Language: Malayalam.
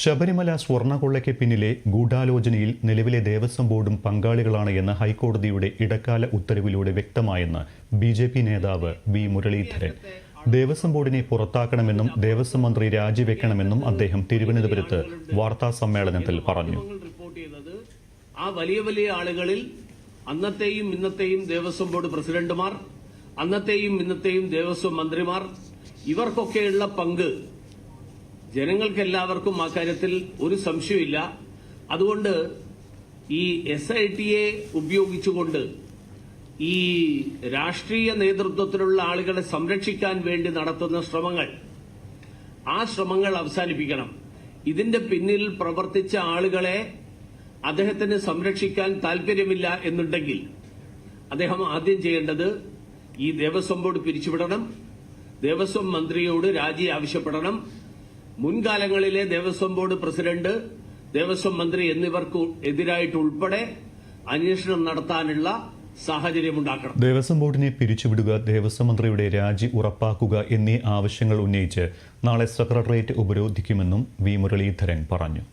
ശബരിമല സ്വർണക്കൊള്ളയ്ക്ക് പിന്നിലെ ഗൂഢാലോചനയിൽ നിലവിലെ ദേവസ്വം ബോർഡും പങ്കാളികളാണ് എന്ന് ഹൈക്കോടതിയുടെ ഇടക്കാല ഉത്തരവിലൂടെ വ്യക്തമായെന്ന് ബി ജെ പി നേതാവ് വി മുരളീധരൻ. ദേവസ്വം ബോർഡിനെ പുറത്താക്കണമെന്നും ദേവസ്വം മന്ത്രി രാജിവെക്കണമെന്നും അദ്ദേഹം തിരുവനന്തപുരത്ത് വാർത്താ സമ്മേളനത്തിൽ പറഞ്ഞു. ആ വലിയ വലിയ ആളുകളിൽ അന്നത്തെയും ഇന്നത്തെയും ദേവസ്വം ബോർഡ് പ്രസിഡന്റുമാർ അന്നത്തെയും ഇന്നത്തെയും ദേവസ്വം മന്ത്രിമാർ ഇവർക്കൊക്കെയുള്ള പങ്ക് ജനങ്ങൾക്കെല്ലാവർക്കും അക്കാര്യത്തിൽ ഒരു സംശയമില്ല അതുകൊണ്ട് ഈ എസ് ഐ ടിയെ ഉപയോഗിച്ചുകൊണ്ട് ഈ രാഷ്ട്രീയ നേതൃത്വത്തിലുള്ള ആളുകളെ സംരക്ഷിക്കാൻ വേണ്ടി നടത്തുന്ന ശ്രമങ്ങൾ ആ ശ്രമങ്ങൾ അവസാനിപ്പിക്കണം. ഇതിന്റെ പിന്നിൽ പ്രവർത്തിച്ച ആളുകളെ അദ്ദേഹത്തിന് സംരക്ഷിക്കാൻ താൽപര്യമില്ല എന്നുണ്ടെങ്കിൽ അദ്ദേഹം ആദ്യം ചെയ്യേണ്ടത് ഈ ദേവസ്വം ബോർഡ് പിരിച്ചുവിടണം. ദേവസ്വം മന്ത്രിയോട് രാജി ആവശ്യപ്പെടണം. മുൻകാലങ്ങളിലെ ദേവസ്വം ബോർഡ് പ്രസിഡന്റ് ദേവസ്വം മന്ത്രി എന്നിവർക്ക് എതിരായിട്ട് ഉൾപ്പെടെ അന്വേഷണം നടത്താനുള്ള സാഹചര്യമുണ്ടാക്കണം. ദേവസ്വം ബോർഡിനെ പിരിച്ചുവിടുക ദേവസ്വം മന്ത്രിയുടെ രാജി ഉറപ്പാക്കുക എന്നീ ആവശ്യങ്ങൾ ഉന്നയിച്ച് നാളെ സെക്രട്ടേറിയറ്റ് ഉപരോധിക്കുമെന്നും വി മുരളീധരൻ പറഞ്ഞു.